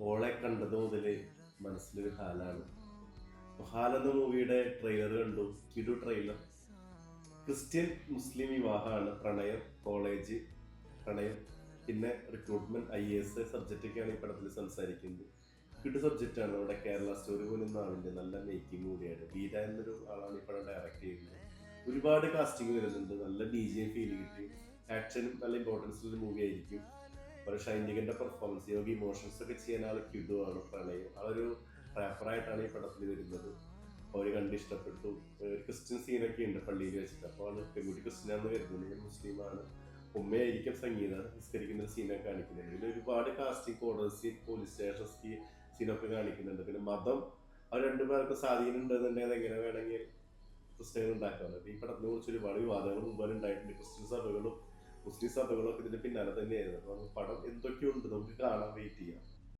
ഓളെ കണ്ടത് മുതൽ മനസ്സിലൊരു ഹാലാണ്. ഹാൽ എന്ന മൂവിയുടെ ട്രെയിലർ കണ്ടു. കിടു ട്രെയിലർ ക്രിസ്ത്യൻ മുസ്ലിം വിവാഹമാണ് പ്രണയം കോളേജ് പ്രണയം പിന്നെ റിക്രൂട്ട്മെന്റ് ഐ എസ് എ സബ്ജക്റ്റൊക്കെയാണ് ഈ പടത്തിൽ സംസാരിക്കുന്നത്. കിടു ആണ്. നമ്മുടെ കേരള സ്റ്റോറി പോലും നാളിന്റെ നല്ല മേക്കിംഗ് കൂടിയാണ്. ബീര എന്നൊരു ആളാണ് ഈ പടം ഡയറക്റ്റ് ചെയ്യുന്നത്. ഒരുപാട് കാസ്റ്റിംഗ് വരുന്നുണ്ട്. നല്ല ഡി ജെ ഫീൽ കിട്ടി. ആക്ഷനും നല്ല ഇമ്പോർട്ടൻസ് ഉള്ള മൂവി ആയിരിക്കും. ഒരു ഷൈനികന്റെ പെർഫോമൻസ് യോഗി ഇമോഷൻസ് ഒക്കെ ചെയ്യാൻ ആൾ ക്യുഡു ആണ്. ആ ഒരു റാപ്പറായിട്ടാണ് ഈ പടത്തിൽ വരുന്നത്. അവർ കണ്ട് ഇഷ്ടപ്പെട്ടു. ഒരു ക്രിസ്ത്യൻ സീനൊക്കെ ഉണ്ട് പള്ളിയിൽ വെച്ചിട്ട്. അപ്പോൾ ആണ് പെൺകുട്ടി ക്രിസ്ത്യനാന്ന് വരുന്നത്. മുസ്ലിമാണ് ഉമ്മയായിരിക്കും സംഗീതം നിസ്കരിക്കുന്ന ഒരു സീനൊക്കെ കാണിക്കുന്നുണ്ട്. ഇതിൽ ഒരുപാട് കാസ്റ്റിംഗ് കോഡേഴ്സ് പോലീസ് സ്റ്റേഷൻ സീനൊക്കെ കാണിക്കുന്നുണ്ട്. പിന്നെ മതം. അവർ രണ്ടുപേർക്ക് സ്വാധീനം ഉണ്ടെന്നുണ്ടെങ്കിൽ അതെങ്ങനെ വേണമെങ്കിൽ പുസ്തകങ്ങൾ ഉണ്ടാക്കാറുണ്ട് ഈ പടത്തിനെ കുറിച്ച് ഒരുപാട് വിവാദങ്ങൾ മുമ്പ് ഉണ്ടായിട്ടുണ്ട്. ക്രിസ്ത്യൻ സഭകളും മുസ്ലിം സഭകളൊക്കെ ഇതിന്റെ പിന്നാലെ തന്നെയായിരുന്നു. അപ്പൊ പടം എന്തൊക്കെയുണ്ട്? നമുക്ക് കാണാൻ വെയിറ്റ് ചെയ്യാം.